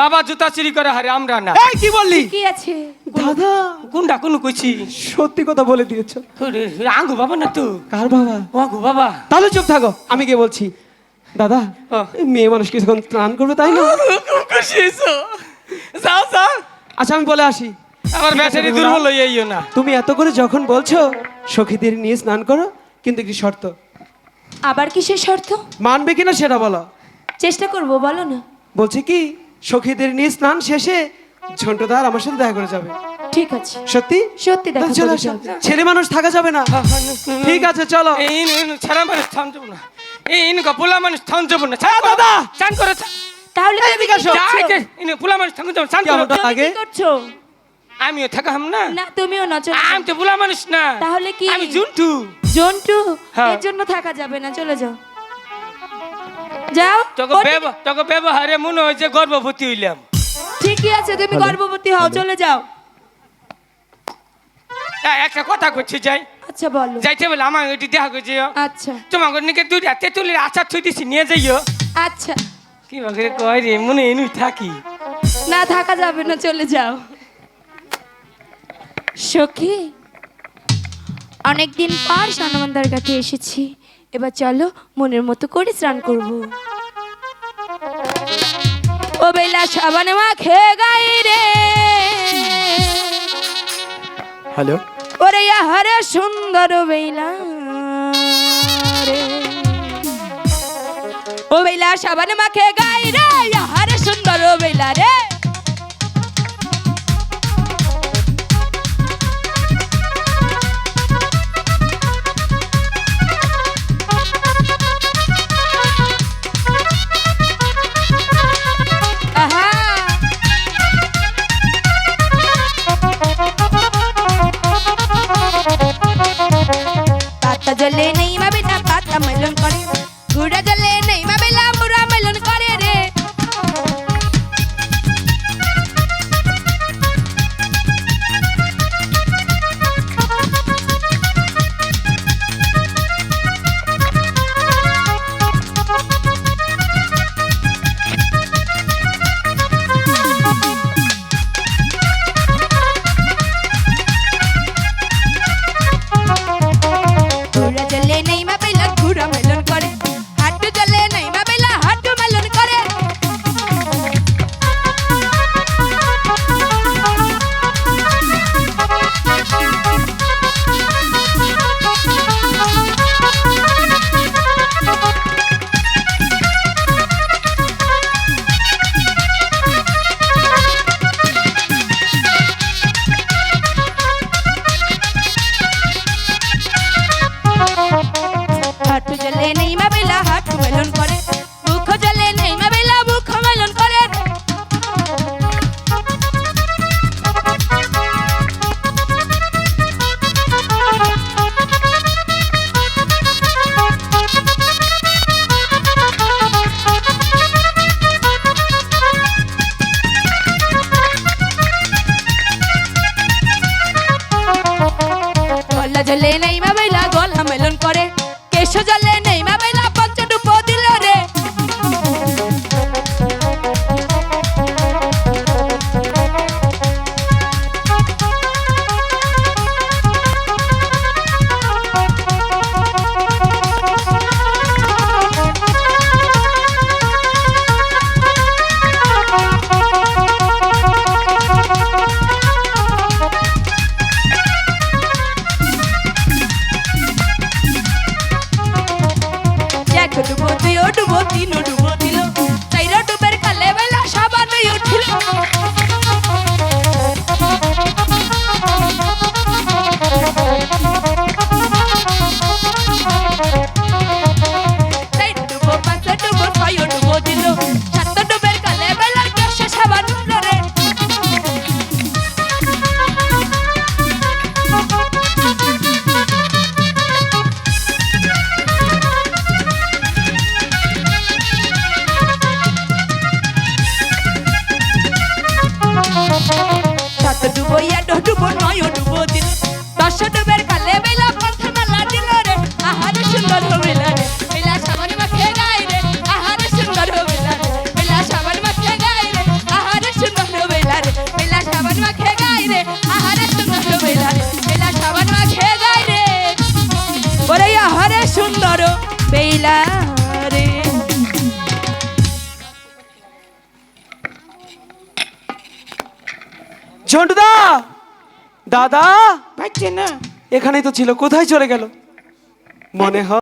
বাবা জুতা চুরি করে হারে আমরা না এই কি বললি? কি আছে? দাদা। কোনটা কোন কইছি? সত্যি কথা বলে দিয়েছ। আঙ্গু বাবা না তো? কার বাবা? ও আঙ্গু বাবা। তাহলে চুপ থাকো আমি কে বলছি দাদা মেয়ে মানুষ কিছুক্ষণ স্নান করবে তাই না। যাও যাও। আচ্ছা আমি বলে আসি। আমার ব্যাটারি দুর্বল হয়ে ইয়ে না। তুমি এত করে যখন বলছো সখীদের নিয়ে স্নান করো কিন্তু একটি শর্ত? আবার কিসের শর্ত? মানবে কিনা সেটা বলো। চেষ্টা করব বলো না। বলছে কি সখীদের নিয়ে স্নান শেষে ঝন্টুদার আমার সাথে দেখা করে যাবে। ঠিক আছে। সত্যি? সত্যি দেখা চলো। ছেলে মানুষ থাকা যাবে না। ঠিক আছে চলো। ছাড়া মানুষ থাম যাব না। পোলা মানুষ থাম যাব না। ছাড় দাদা! চান করে তাহলে এদিকে আসো। পোলা মানুষ থাম যাব চান করো। আগে? কি করছ? আমিও থাকা হাম না। না তুমিও না চলে আমি তো পোলা মানুষ না। তাহলে কি? আমি জুন্টু। জন্টু হ্যাঁ। এর জন্য থাকা যাবে না চলে যাও। যাও তোকে ব্যব- তোকে ব্যবহারে মনে হয়েছে গর্ভবতী হইলাম। ঠিকই আছে তুমি গর্ভবতী হও চলে যাও। এই, একটা কথা করছি যাই। আচ্ছা বলো। যাইতে বলে আমার এটি দেখা করছি আচ্ছা। তোমাকে নিকে দুই রাতে আচার থই দিছি নিয়ে যাইও। আচ্ছা। কি বাকি কয় রে মনে এনুই থাকি। না থাকা যাবে না চলে যাও। সখী অনেকদিন পর সানমন্দার কাছে এসেছি। এবার চলো মনের মতো করে স্নান করব। ও বেলা সাবান মাখে গাই রে। হ্যালো? ওরে হরে সুন্দর বেলা রে। ও বেলা সাবান মাখে গাই রে হরে সুন্দর বেলা রে। గలనే জলে নেই মা বেলা গলা মেলন করে। কেশ জলে নেই মা বেলা সাত ডুবো ইয়া ডো ডুবো, নয় ডুবো দিল। দশ ডুবের কালে বেলা পন্থা মেলা দিল রে। আহারে সুন্দর মেলা রে। বেলা সাবান মাখে গাই রে। আহারে সুন্দর মেলা রে। বেলা সাবান মাখে গাই রে। আহারে সুন্দর মেলা রে। বেলা ঝন্টুদা দাদা! পাচ্ছে না। এখানেই তো ছিল কোথায় চলে গেল? মনে হয়